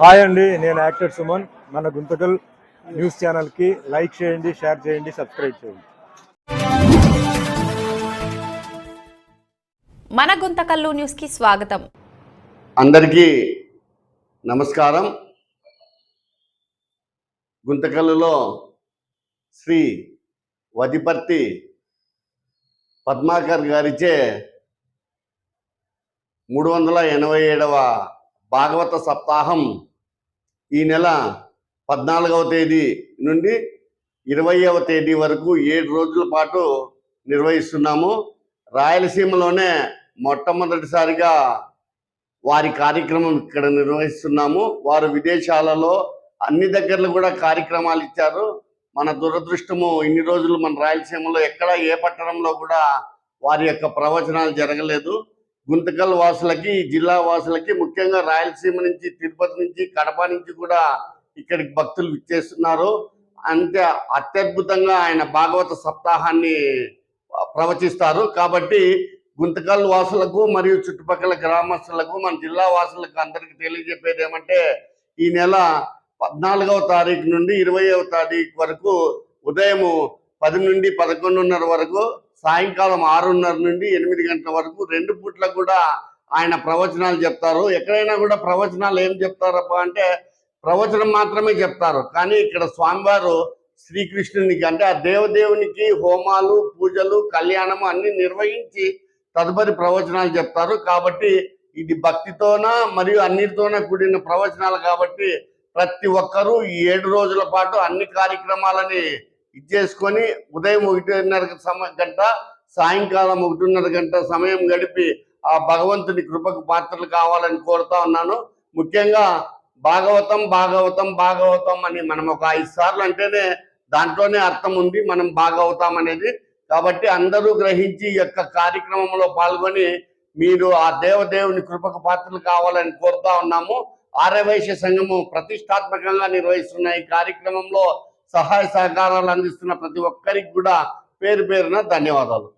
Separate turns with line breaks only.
Hi అండి నేను actor Suman. మన గుంతకల్ న్యూస్ ఛానల్కి లైక్ చేయండి షేర్ చేయండి సబ్స్క్రైబ్ చేయండి.
మన గుంతకల్లు న్యూస్కి స్వాగతం.
అందరికీ నమస్కారం. గుంతకల్లులో శ్రీ వదిపర్తి పద్మాకర్ గారిచే మూడు వందల ఎనభై ఏడవ భాగవత సప్తాహం ఈ నెల పద్నాలుగవ తేదీ నుండి ఇరవైవ తేదీ వరకు ఏడు రోజుల పాటు నిర్వహిస్తున్నాము. రాయలసీమలోనే మొట్టమొదటిసారిగా వారి కార్యక్రమం ఇక్కడ నిర్వహిస్తున్నాము. వారు విదేశాలలో అన్ని దగ్గరలో కూడా కార్యక్రమాలు ఇచ్చారు. మన దురదృష్టము ఇన్ని రోజులు మన రాయలసీమలో ఎక్కడ ఏ పట్టణంలో కూడా వారి యొక్క ప్రవచనాలు జరగలేదు. గుంతకల్ వాసులకి ఈ జిల్లా వాసులకి ముఖ్యంగా రాయలసీమ నుంచి తిరుపతి నుంచి కడప నుంచి కూడా ఇక్కడికి భక్తులు విచ్చేస్తున్నారు. అంతే అత్యద్భుతంగా ఆయన భాగవత సప్తాహాన్ని ప్రవచిస్తారు. కాబట్టి గుంతకల్ వాసులకు మరియు చుట్టుపక్కల గ్రామస్తులకు మన జిల్లా వాసులకు అందరికి తెలియజెప్పేది ఏమంటే ఈ నెల పద్నాలుగవ తారీఖు నుండి ఇరవైవ తారీఖు వరకు ఉదయం పది నుండి పదకొండున్నర వరకు సాయంకాలం ఆరున్నర నుండి ఎనిమిది గంటల వరకు రెండు పూట్ల కూడా ఆయన ప్రవచనాలు చెప్తారు. ఎక్కడైనా కూడా ప్రవచనాలు ఏం చెప్తారప్ప అంటే ప్రవచనం మాత్రమే చెప్తారు. కానీ ఇక్కడ స్వామివారు శ్రీకృష్ణునికి అంటే ఆ దేవదేవునికి హోమాలు పూజలు కళ్యాణము అన్ని నిర్వహించి తదుపరి ప్రవచనాలు చెప్తారు. కాబట్టి ఇది భక్తితోన మరియు అన్నిటితోన కూడిన ప్రవచనాలు కాబట్టి ప్రతి ఒక్కరూ ఈ ఏడు రోజుల పాటు అన్ని కార్యక్రమాలని ఇచ్చేసుకొని ఉదయం ఒకటిన్నర సమ గంట సాయంకాలం ఒకటిన్నర గంట సమయం గడిపి ఆ భగవంతుని కృపకు పాత్రలు కావాలని కోరుతా ఉన్నాను. ముఖ్యంగా భాగవతం భాగవతం భాగవతం అని మనం ఒక ఐదు సార్లు అంటేనే దాంట్లోనే అర్థం ఉంది మనం భాగవతం అనేది. కాబట్టి అందరూ గ్రహించి యొక్క కార్యక్రమంలో పాల్గొని మీరు ఆ దేవదేవుని కృపకు పాత్రలు కావాలని కోరుతా ఉన్నాము. ఆర్యవైశ్య సంఘము ప్రతిష్టాత్మకంగా నిర్వహిస్తున్న ఈ కార్యక్రమంలో సహాయ సహకారాలు అందిస్తున్న ప్రతి ఒక్కరికి కూడా పేరు పేరున ధన్యవాదాలు.